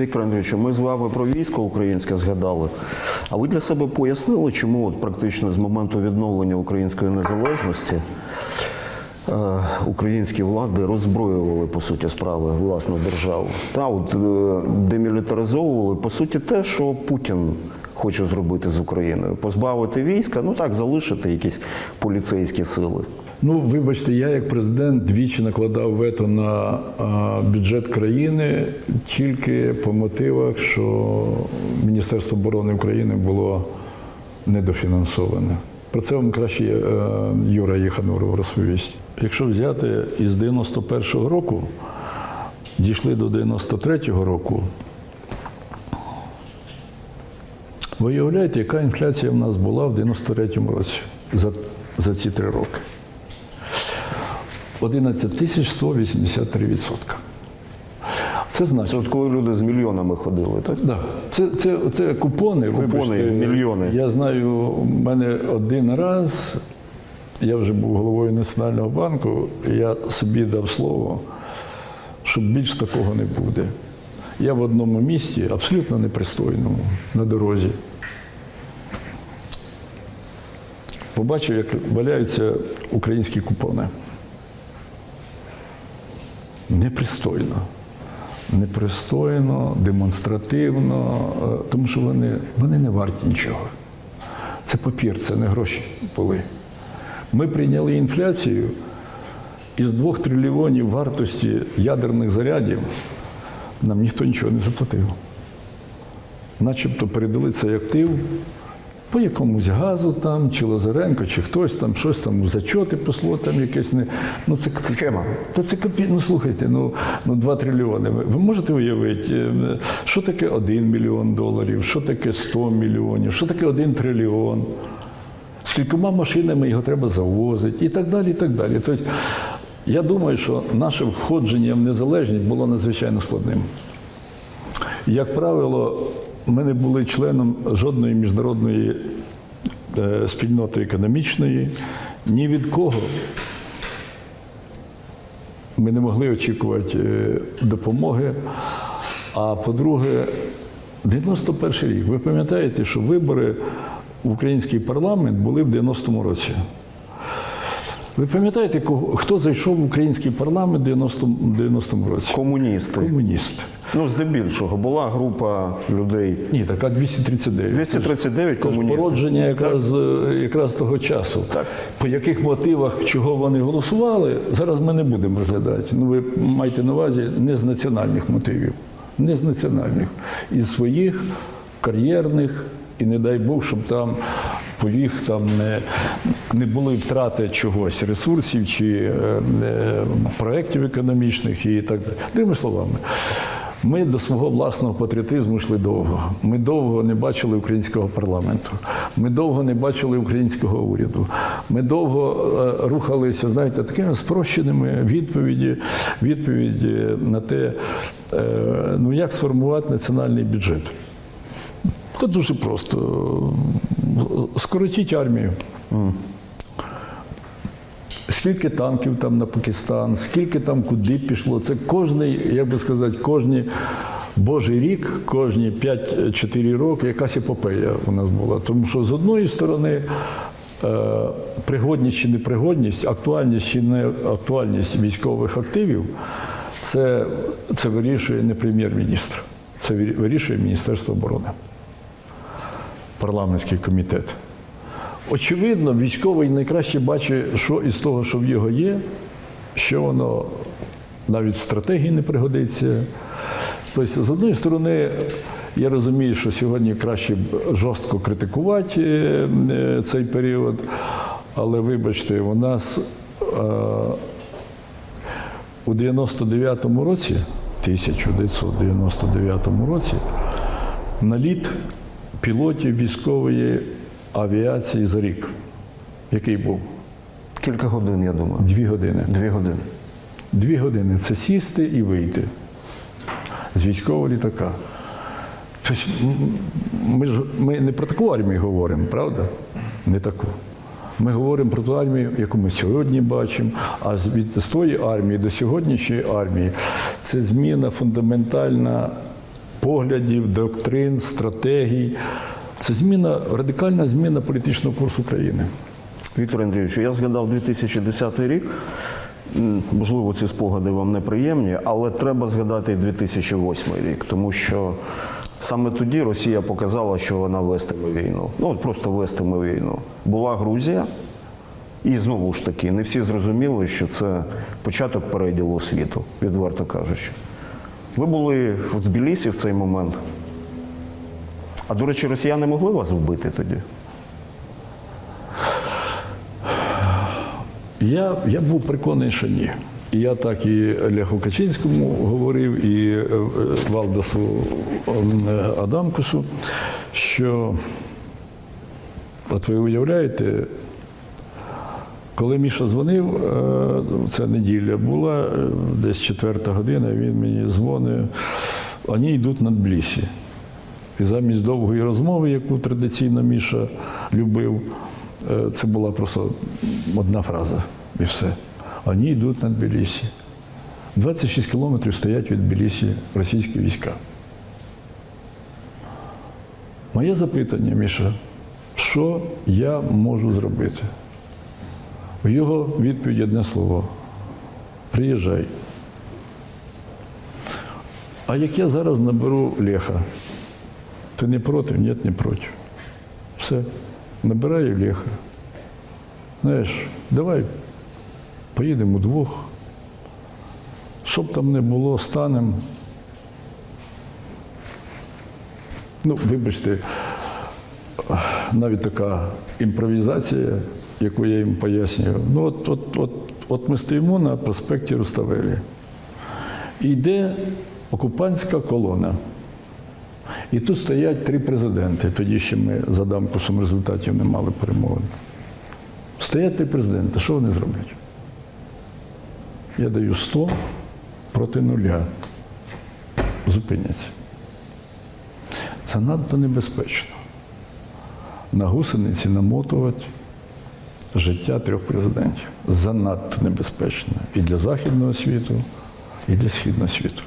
Віктор Андрійович, ми з вами про військо українське згадали. А ви для себе пояснили, чому от практично з моменту відновлення української незалежності е, українські влади роззброювали по суті справи власну державу? Та от е, демілітаризовували по суті те, що Путін хоче зробити з Україною, позбавити війська, ну так залишити якісь поліцейські сили. Ну, вибачте, я як президент двічі накладав вето на бюджет країни тільки по мотивах, що Міністерство оборони України було недофінансоване. Про це вам краще е, Юра Єхануров розповість. Якщо взяти із 91-го року, дійшли до 93-го року, ви уявляєте, яка інфляція в нас була в 93-му році за, за ці три роки? 11 тисяч 183 відсотка. Це значить, Це от коли люди з мільйонами ходили, так? Да. Це, це, це купони, Купони, вибачте. мільйони. Я знаю, у мене один раз, я вже був головою Національного банку, і я собі дав слово, що більш такого не буде. Я в одному місті, абсолютно непристойному, на дорозі. Побачив, як валяються українські купони. Непристойно. Непристойно, демонстративно, е, тому що вони, вони не варті нічого. Це папір, це не гроші були. Ми прийняли інфляцію із двох трильйонів вартості ядерних зарядів, нам ніхто нічого не заплатив. Начебто передали цей актив по якомусь газу там, чи Лазаренко, чи хтось там, щось там, зачоти посло там якесь не. Ну, це, Схема. Та це копі... Ну слухайте, ну, ну 2 трильйони. Ви, можете уявити, е, що таке 1 мільйон доларів, що таке 100 мільйонів, що таке 1 трильйон, скількома машинами його треба завозити і так далі. і так далі. Тобто, я думаю, що наше входження в незалежність було надзвичайно складним. Як правило, ми не були членом жодної міжнародної е, спільноти економічної, ні від кого ми не могли очікувати е, допомоги. А по-друге, 91 рік. Ви пам'ятаєте, що вибори в український парламент були в 90-му році. Ви пам'ятаєте, хто зайшов в український парламент в 90-му 90-му році? Комуністи. Комуністи. Ну, здебільшого, була група людей. Ні, така 239. 239 комуністів. породження якраз, е, якраз того часу. Так. По яких мотивах, чого вони голосували, зараз ми не будемо розглядати. Ну, ви маєте на увазі не з національних мотивів, не з національних, із своїх кар'єрних, і не дай Бог, щоб там по їх там не, не були втрати чогось, ресурсів чи е, е, проєктів економічних і так далі. Другими словами. Ми до свого власного патріотизму йшли довго. Ми довго не бачили українського парламенту. Ми довго не бачили українського уряду. Ми довго е, рухалися, знаєте, такими спрощеними відповіді, відповіді на те, е, ну як сформувати національний бюджет. Це дуже просто. Скоротіть армію. Скільки танків там на Пакистан, скільки там куди пішло. Це кожний, як би сказати, кожний божий рік, кожні 5-4 роки якась епопея у нас була. Тому що з одної сторони е, пригодність чи непригодність, актуальність чи не актуальність військових активів, це, це вирішує не прем'єр-міністр, це вирішує Міністерство оборони, парламентський комітет. Очевидно, військовий найкраще бачить, що із того, що в його є, що воно навіть в стратегії не пригодиться. Тобто, з однієї сторони, я розумію, що сьогодні краще жорстко критикувати е, е, цей період, але вибачте, у нас е, у 99-му році, 1999 році, наліт пілотів військової авіації за рік. Який був? Кілька годин, я думаю. Дві години. Дві години. Дві години це сісти і вийти з військового літака. Тобто, ми ж ми не про таку армію говоримо, правда? Не таку. Ми говоримо про ту армію, яку ми сьогодні бачимо, а з- від з тої армії до сьогоднішньої армії це зміна фундаментальна поглядів, доктрин, стратегій. Це зміна, радикальна зміна політичного курсу країни. Віктор Андрійович, я згадав 2010 рік. Можливо, ці спогади вам неприємні, але треба згадати 2008 рік, тому що саме тоді Росія показала, що вона вестиме війну. Ну, от просто вестиме війну. Була Грузія, і знову ж таки, не всі зрозуміли, що це початок переділу світу, відверто кажучи. Ви були в Тбілісі в цей момент. А до речі, росіяни могли вас вбити тоді? Я, я був переконаний, що ні. Я так і Олегу Качинському говорив, і е, е, Валдасу е, Адамкусу, що от ви уявляєте, коли Міша дзвонив, це неділя була, десь четверта година, він мені дзвонив, вони йдуть на Тбілісі. І замість довгої розмови, яку традиційно Міша любив, е, це була просто одна фраза і все. Вони йдуть на Тбілісі. 26 кілометрів стоять від Тбілісі російські війська. Моє запитання, Міша, що я можу зробити? В його відповідь одне слово. Приїжджай. А як я зараз наберу Леха, ти не проти? Ні, не проти. Все. Набираю Леха. Знаєш, давай поїдемо вдвох. Щоб там не було, станемо. Ну, вибачте, навіть така імпровізація, яку я їм пояснюю. Ну, от, от, от, от ми стоїмо на проспекті Руставелі. І йде окупантська колона. І тут стоять три президенти. Тоді ще ми за Дамкусом результатів не мали перемовин. Стоять три президенти. Що вони зроблять? Я даю 100 проти нуля. Зупиняться. Занадто небезпечно. На гусениці намотувати життя трьох президентів. Занадто небезпечно і для Західного світу, і для Східного світу.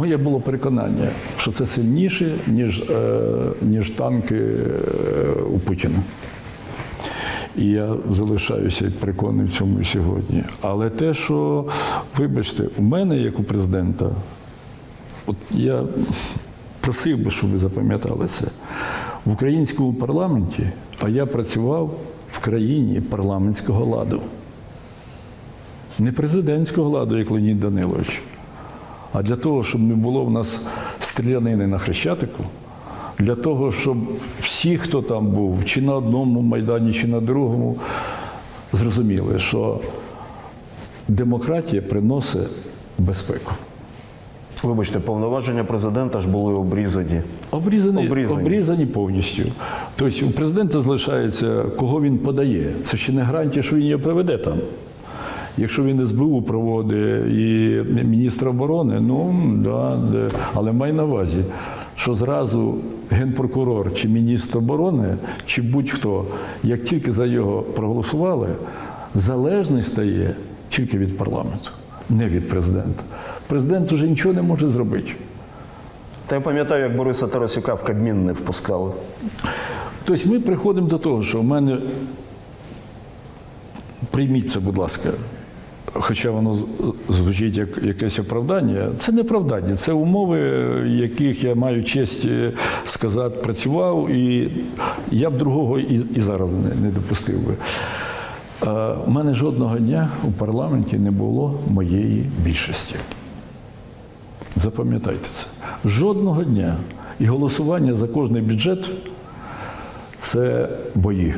Моє було переконання, що це сильніше, ніж, е, ніж танки е, у Путіна. І я залишаюся переконаний в цьому сьогодні. Але те, що, вибачте, у мене, як у президента, от я просив би, щоб ви запам'ятали це. В українському парламенті, а я працював в країні парламентського ладу. Не президентського ладу, як Леонід Данилович, а для того, щоб не було в нас стрілянини на Хрещатику, для того, щоб всі, хто там був, чи на одному майдані, чи на другому, зрозуміли, що демократія приносить безпеку. Вибачте, повноваження президента ж були обрізані. Обрізані, Обрізані. обрізані. повністю. Тобто у президента залишається, кого він подає. Це ще не гарантія, що він її проведе там. Якщо він СБУ проводить і міністр оборони, ну да, де. але май на увазі, що зразу генпрокурор чи міністр оборони, чи будь-хто, як тільки за його проголосували, залежний стає тільки від парламенту, не від президента. Президент уже нічого не може зробити. Та я пам'ятаю, як Бориса Тарасюка в Кабмін не впускали. Тобто ми приходимо до того, що в мене, прийміть це, будь ласка, хоча воно звучить як якесь оправдання, це не оправдання, це умови, яких я маю честь е, сказати, працював, і я б другого і, і зараз не, не допустив би. У мене жодного дня у парламенті не було моєї більшості. Запам'ятайте це. Жодного дня. І голосування за кожний бюджет це бої.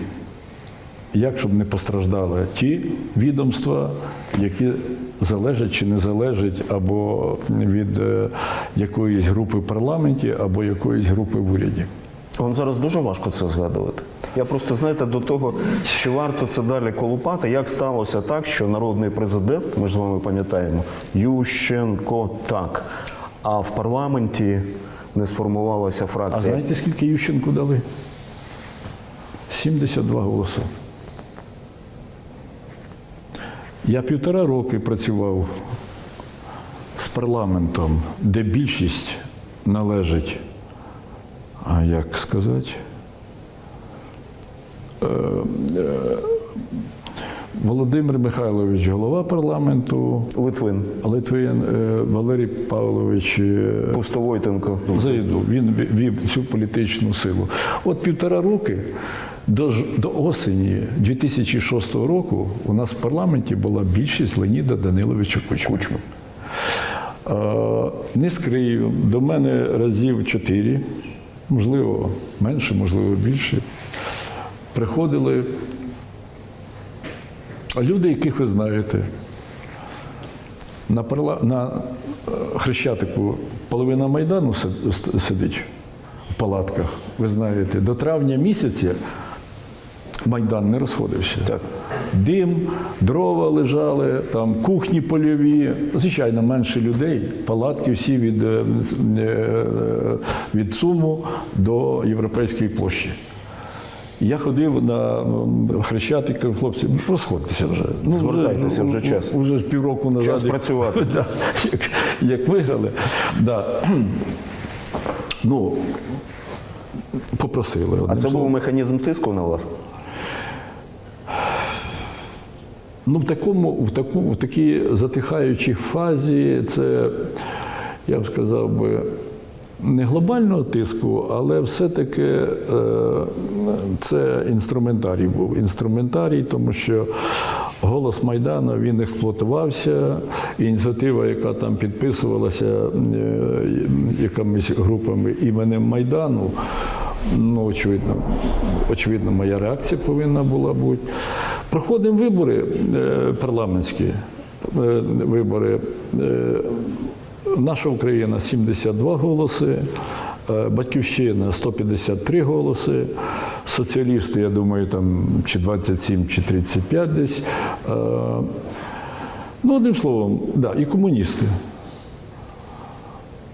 Як щоб не постраждали ті відомства, які залежать чи не залежать або від е, якоїсь групи в парламенті, або якоїсь групи в уряді. Вам зараз дуже важко це згадувати. Я просто, знаєте, до того, чи варто це далі колупати, як сталося так, що народний президент, ми ж з вами пам'ятаємо, Ющенко так, а в парламенті не сформувалася фракція. А знаєте, скільки Ющенку дали? 72 голоси. Я півтора роки працював з парламентом, де більшість належить, а як сказати, е, е, Володимир Михайлович, голова парламенту, Литвин, Литвин е, Валерій Павлович Пустовойтенко. Зайду. Він вів цю політичну силу. От півтора роки до, до осені 2006 року у нас в парламенті була більшість Леоніда Даниловича Кучми. Кучма. Е, Не скрию, до мене разів чотири, можливо, менше, можливо, більше. Приходили люди, яких ви знаєте. На, парла... на е, Хрещатику половина Майдану сидить в палатках. Ви знаєте, до травня місяця Майдан не розходився. Так. Дим, дрова лежали, там кухні польові. Звичайно, менше людей. Палатки всі від, е, е, від Суму до Європейської площі. Я ходив на Хрещатик, кажу, хлопці, ну, розходьтеся вже. Ну, Звертайтеся, вже час. Вже ж півроку назад. Час працювати. Да, як, як виграли. Да. Ну, попросили. А це словом. був механізм тиску на вас? Ну, в такому, в таку, в такій затихаючій фазі це, я б сказав би, не глобального тиску, але все-таки е, це інструментарій був. Інструментарій, тому що голос Майдану він експлуатувався, ініціатива, яка там підписувалася е, якимись групами іменем Майдану. Ну, очевидно, очевидно, моя реакція повинна була бути. Проходимо вибори е, парламентські е, вибори. Е, Наша Україна 72 голоси, Батьківщина 153 голоси, соціалісти, я думаю, там чи 27, чи 35 десь. Ну, одним словом, да, і комуністи.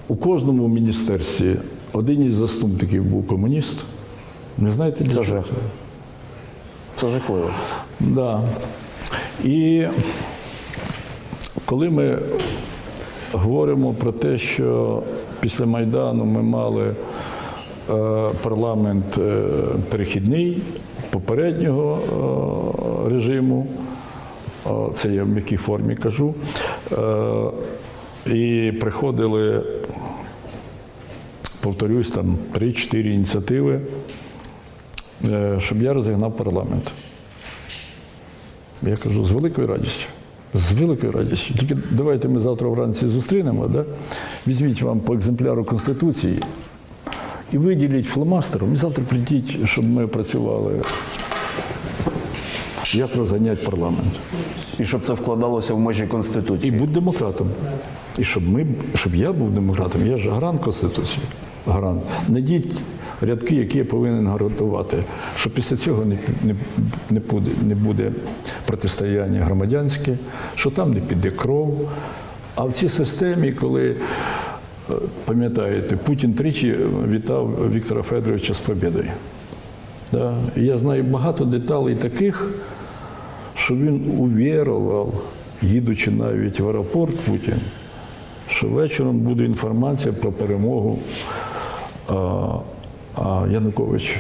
У кожному міністерстві один із заступників був комуніст. Не знаєте, для Це чого жах. Це жахливо. Да. І коли ми говоримо про те, що після Майдану ми мали е, парламент е, перехідний попереднього е, режиму, це я в м'якій формі кажу, і приходили, повторюсь, там 3-4 ініціативи, щоб я розігнав парламент. Я кажу, з великою радістю. З великою радістю. Тільки давайте ми завтра вранці зустрінемо, да? візьміть вам по екземпляру Конституції і виділіть фломастером, і завтра прийдіть, щоб ми працювали. Як розганяти парламент. І щоб це вкладалося в межі І Конституції. будь демократом. І щоб ми, щоб я був демократом, я ж гарант Конституції. Гарант. Найдіть рядки, які я повинен гарантувати, що після цього не, не, не, буде, не буде протистояння громадянське, що там не піде кров. А в цій системі, коли, е, пам'ятаєте, Путін тричі вітав Віктора Федоровича з побідою. Да? Я знаю багато деталей таких, що він увірував, їдучи навіть в аеропорт Путін, що вечором буде інформація про перемогу Янукович